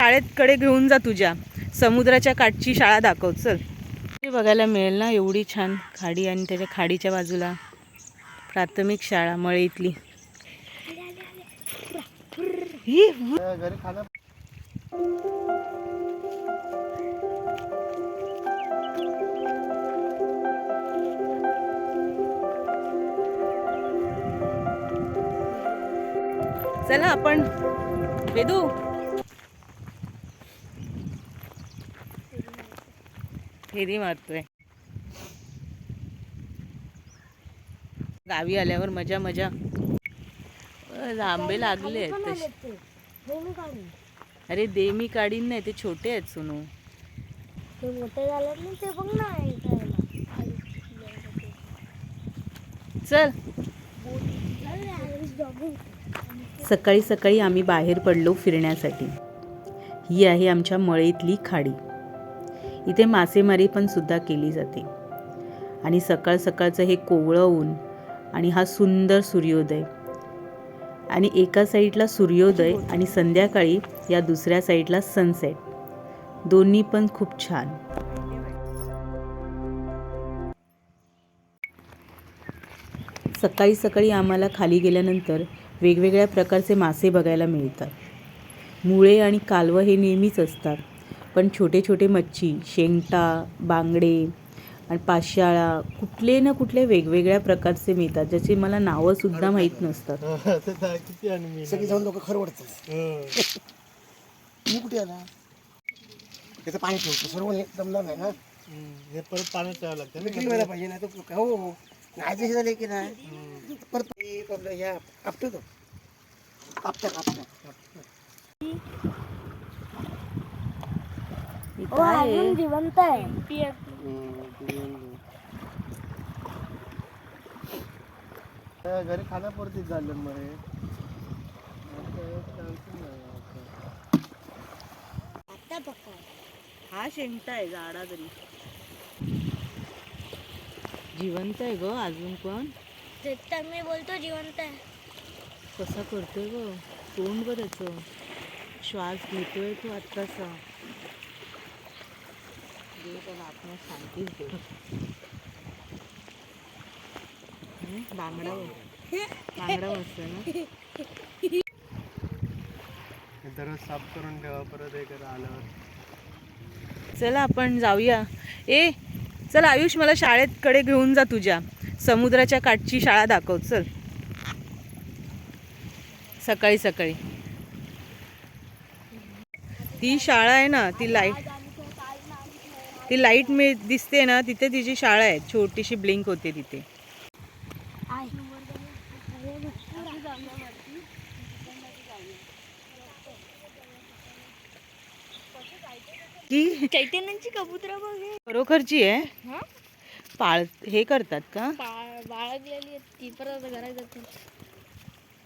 शाळेकडे घेऊन जा तुझ्या. समुद्राच्या काठची शाळा दाखव चल. बघायला मिळेल ना एवढी छान खाडी आणि त्याच्या खाडीच्या बाजूला प्राथमिक शाळा खाना चला आपण वेदू. फेरी मारतोय. गावी आल्यावर मजा मजा. आंबे लागले. अरे दे मी काढीन नाही ते छोटे आहेत सोनू. ते मोठे झाले ना ते बघ ना चल. सकाळी सकाळी आम्ही बाहेर पडलो फिरण्यासाठी. ही आहे आमच्या मळईतली खाडी. इथे मासेमारी पण सुद्धा केली जाते. आणि सकाळ सकाळचं हे कोवळं ऊन आणि हा सुंदर सूर्योदय. आणि एका साईडला सूर्योदय आणि संध्याकाळी या दुसऱ्या साईडला सनसेट दोन्ही पण खूप छान. सकाळी सकाळी आम्हाला खाली गेल्यानंतर वेगवेगळ्या प्रकारचे मासे बघायला मिळतात. मुळे आणि कालवं हे नेहमीच असतात. पण छोटे छोटे मच्छी शेंगटा बांगडे आणि पाशाळा कुठले ना कुठले वेगवेगळ्या प्रकारचे मिळतात ज्याची मला नावंसुद्धा माहीत नसतात. लोक खरवडतात. मी कुठे आला? त्याचं पाणी ठेवतो सर्व हे जमणार नाही ना हे परत पाण्यात ठेवावं लागतं विक्री व्हायला पाहिजे तर हो हो. नाही जशी झाले की नाही? परत हे आपलं ह्या कापतो तो कापत्या कापत्या हो अजून जिवंत आहे. घरी खाण्यापुरतीच झालं मरे आता पक्का हा शेंगटा आहे झाडा तरी. जिवंत आहे ग अजून पण. ते तर मी बोलतो जिवंत आहे. कसा करतोय ग? तोंड त्याचं श्वास घेतोय तो आत्ताचा. देव त्याला आपण शांतीच दे? बांगडा बघ. बांगडा बसतोय ना? दररोज साफ करून ठेवा परत हे करा आल्यावर. चला आपण जाऊया. ए चल आयुष मला शाळेकडे घेऊन जा तुझ्या. समुद्राच्या काठची शाळा दाखव चल. सकाळी सकाळी. ती शाळा आहे ना ती लाइट ती लाइट मी दिसते ना तिथे तिची शाळा आहे. छोटीशी ब्लिंक होते तिथे. की चैतन्यांची कबुतर बघ हे. खरोखरची आहे? हं? पाळ हे करतात का? बा- बाळगलेली आहेत. ती परत घरात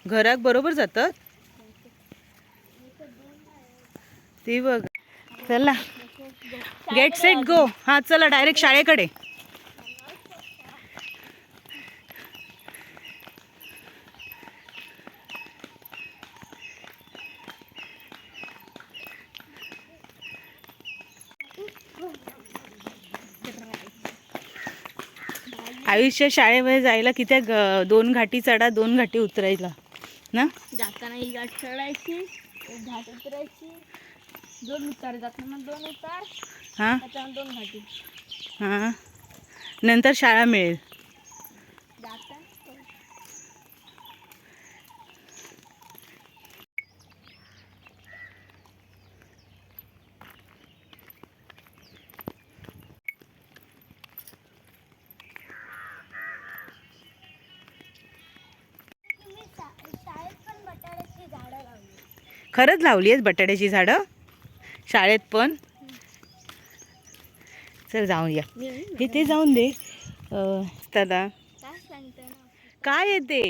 घरात बरोबर जातात? ती बघ. चला. Get set go. हा चला डायरेक्ट शाळेकडे. आयुष्य शाळेमध्ये जायला किती दोन घाटी चढा दोन घाटी उतरायला. ना? जाताना ही गाठ चढायची घाट उतरायची. दोन उतार जाताना दोन उतार हां? दोन घाटी. हां. नंतर शाळा मिळेल. जाता? शाळेत पण बटाट्याची झाडं लावली. खरंच लावली आहेत बटाट्याची झाडं? शाळेत पण. चल जाऊन या ते जाऊन दे. दादा. काय येते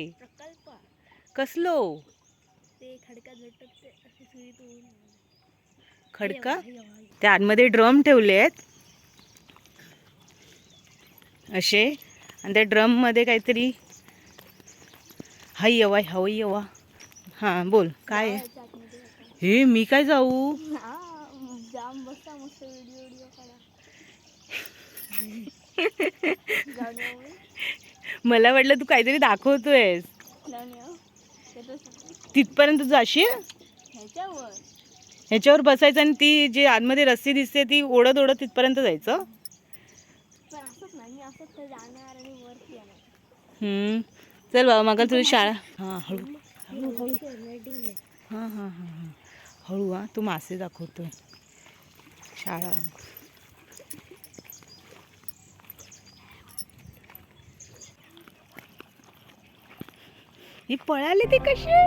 कसलो? खडका त्या आतमध्ये ड्रम ठेवले आहेत. असे. आणि त्या ड्रममध्ये काहीतरी हाय यवा हवई यवा. हां बोल. काय आहे? हे मी काय जाऊ? हा. मस्त व्हिडिओ व्हिडिओ. मला वाटलं तू काहीतरी दाखवतोयस. सांग. तिथपर्यंत जाशील? ह्याच्यावर. ह्याच्यावर बसायचं आणि ती जी आतमध्ये रस्सी दिसते ती ओढत ओढत तिथपर्यंत जायचं. चल बाबा मग तुझी शाळा हां हळू. हां हां हां हां. हळू हां तू मासे दाखवतोय. शाळा. ही पळाली ती कशी?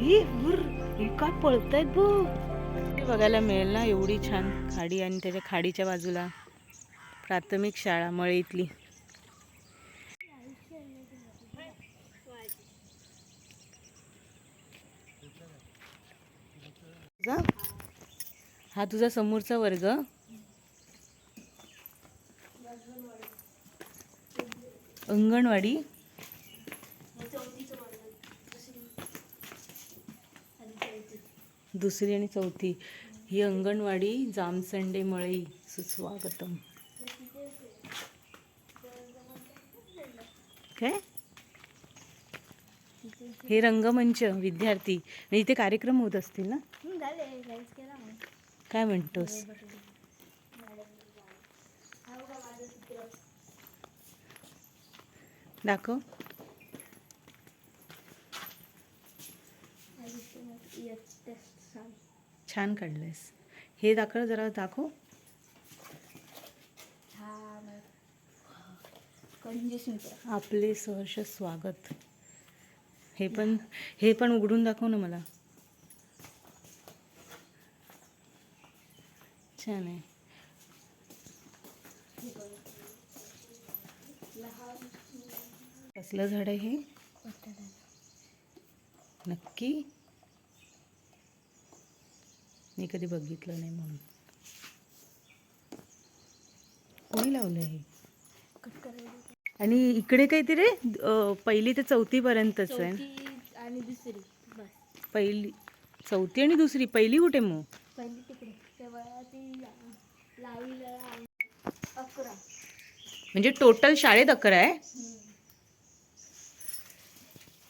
ही का ही काय पळतायत बघ बघायला मिळेल ना एवढी छान खाडी आणि त्याच्या खाडीच्या बाजूला प्राथमिक शाळा मळीतली जा. हा तुझा समोरचा वर्ग. अंगणवाडी. दुसरी आणि चौथी. ही अंगणवाडी जामसंडे मळई. सुस्वागतम. काय? हे रंगमंच विद्यार्थी. आणि इथे कार्यक्रम होत असतील ना? काय म्हणतोस? दाखव. छान काढलंयस. हे दाखव जरा दाखव. आपले सहर्ष स्वागत. हे पण हे पण उघडून दाखव ना मला. छान आहे. कसलं झाड आहे हे? नक्की? मी कधी बघितलं नाही म्हणून. कोणी लावलं हे आणि इकडे काहीतरी रे अं, पहिली ते चौथी पर्यंतच आहे. चौथी आणि दुसरी बस. पहिली चौथी आणि दुसरी पहिली कुठे मग? पहिली तिकडे. म्हणजे टोटल शाळेत अकरा आहे?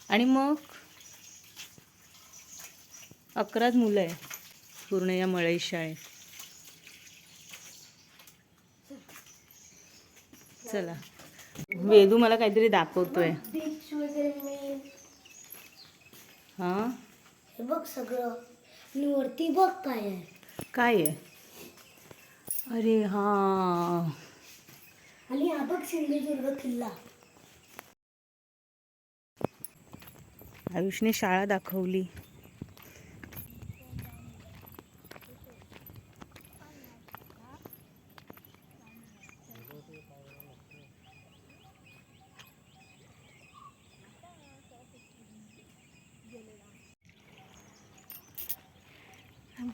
आणि मग? अकराच मुलं आहे. पूर्ण या मळई शाळेत. चला. वेदू मला काहीतरी दाखवतोय. हा? बघ सगळं. आणि वरती बघ काय आहे काय आहे? अरे हा. आणि हा बघ सिंधुदुर्ग किल्ला. आयुषने शाळा दाखवली.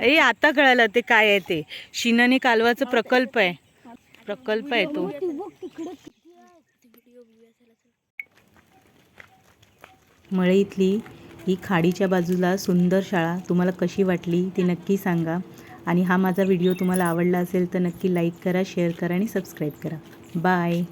ए आता कळालं ते काय आहे ते. शिनाने कालवाचं प्रकल्प आहे. प्रकल्प आहे तो. मळईतली ही खाडीच्या बाजूला सुंदर शाळा तुम्हाला कशी वाटली ती नक्की सांगा. आणि हा माझा व्हिडिओ तुम्हाला आवडला असेल तर नक्की लाईक करा शेअर करा आणि सबस्क्राईब करा. बाय.